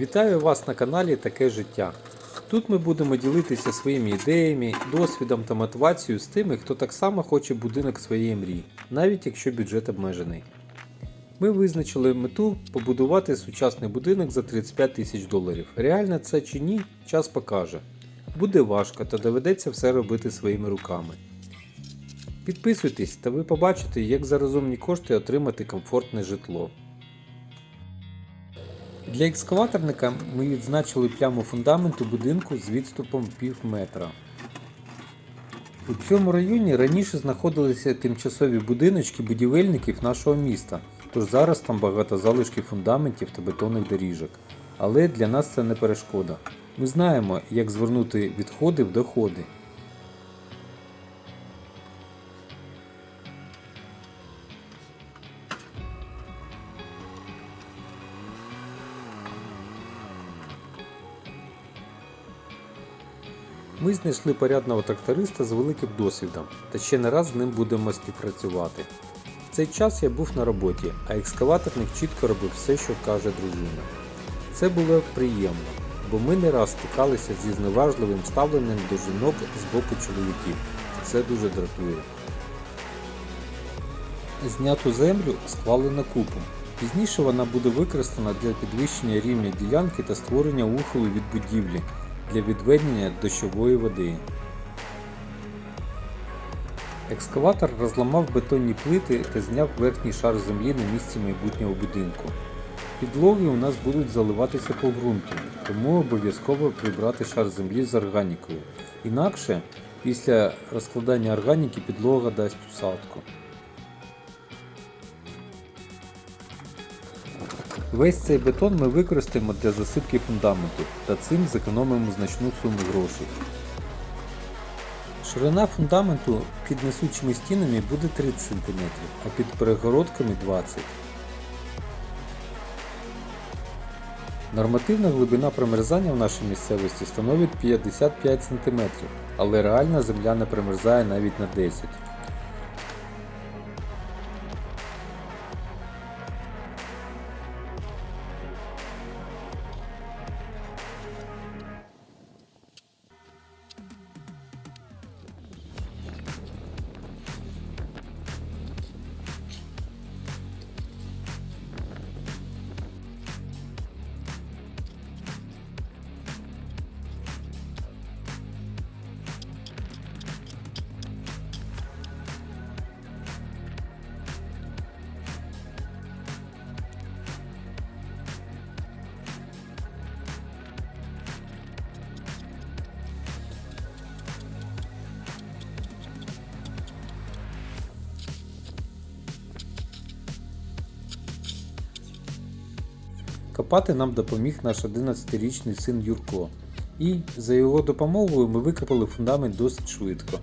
Вітаю вас на каналі Таке життя. Тут ми будемо ділитися своїми ідеями, досвідом та мотивацією з тими, хто так само хоче будинок своєї мрії, навіть якщо бюджет обмежений. Ми визначили мету побудувати сучасний будинок за 35 тисяч доларів. Реально це чи ні, час покаже. Буде важко та доведеться все робити своїми руками. Підписуйтесь та ви побачите, як за розумні кошти отримати комфортне житло. Для екскаваторника ми відзначили пляму фундаменту будинку з відступом пів метра. У цьому районі раніше знаходилися тимчасові будиночки будівельників нашого міста, тож зараз там багато залишків фундаментів та бетонних доріжок. Але для нас це не перешкода. Ми знаємо, як звернути відходи в доходи. Ми знайшли порядного тракториста з великим досвідом та ще не раз з ним будемо співпрацювати. В цей час я був на роботі, а екскаваторник чітко робив все, що каже дружина. Це було приємно, бо ми не раз стикалися зі зневажливим ставленням до жінок з боку чоловіків. Це дуже дратує. Зняту землю схвалено купом. Пізніше вона буде використана для підвищення рівня ділянки та створення ухилу від будівлі для відведення дощової води. Екскаватор розламав бетонні плити та зняв верхній шар землі на місці майбутнього будинку. Підлоги у нас будуть заливатися по ґрунту, тому обов'язково прибрати шар землі з органікою. Інакше після розкладання органіки підлога дасть усадку. Весь цей бетон ми використаємо для засипки фундаменту та цим зекономимо значну суму грошей. Ширина фундаменту під несучими стінами буде 30 см, а під перегородками 20 см. Нормативна глибина промерзання в нашій місцевості становить 55 см, але реальна земля не промерзає навіть на 10 см. Копати нам допоміг наш 11-річний син Юрко. І за його допомогою ми викопали фундамент досить швидко.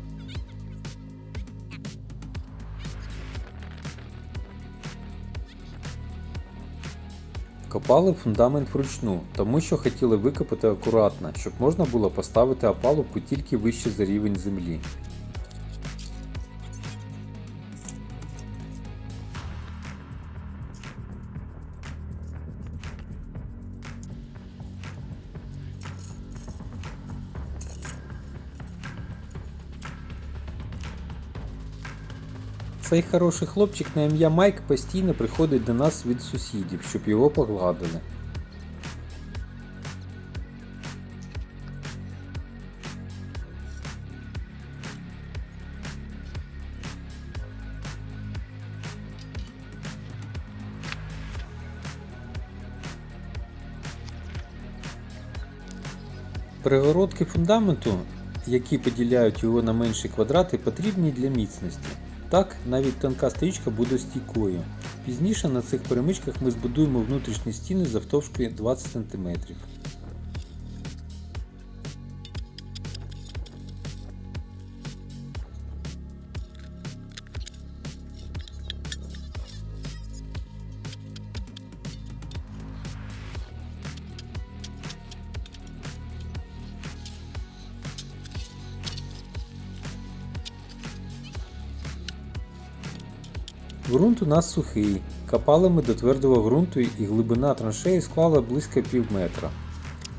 Копали фундамент вручну, тому що хотіли викопати акуратно, щоб можна було поставити опалубку тільки вище за рівень землі. Цей хороший хлопчик на ім'я Майк постійно приходить до нас від сусідів, щоб його погладили. Перегородки фундаменту, які поділяють його на менші квадрати, потрібні для міцності. Так, навіть тонка стрічка буде стійкою. Пізніше на цих перемичках ми збудуємо внутрішні стіни завтовшки 20 см. Ґрунт у нас сухий, Копали ми до твердого ґрунту і глибина траншеї склала близько пів метра.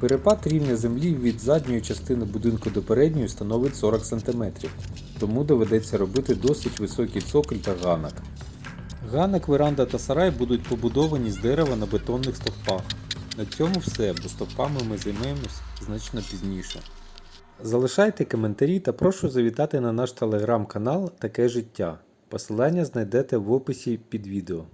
Перепад рівня землі від задньої частини будинку до передньої становить 40 см, тому доведеться робити досить високий цоколь та ганок. Ганок, веранда та сарай будуть побудовані з дерева на бетонних стовпах. На цьому все, бо стовпами ми займемось значно пізніше. Залишайте коментарі та прошу завітати на наш телеграм-канал Таке життя. Посилання знайдете в описі під відео.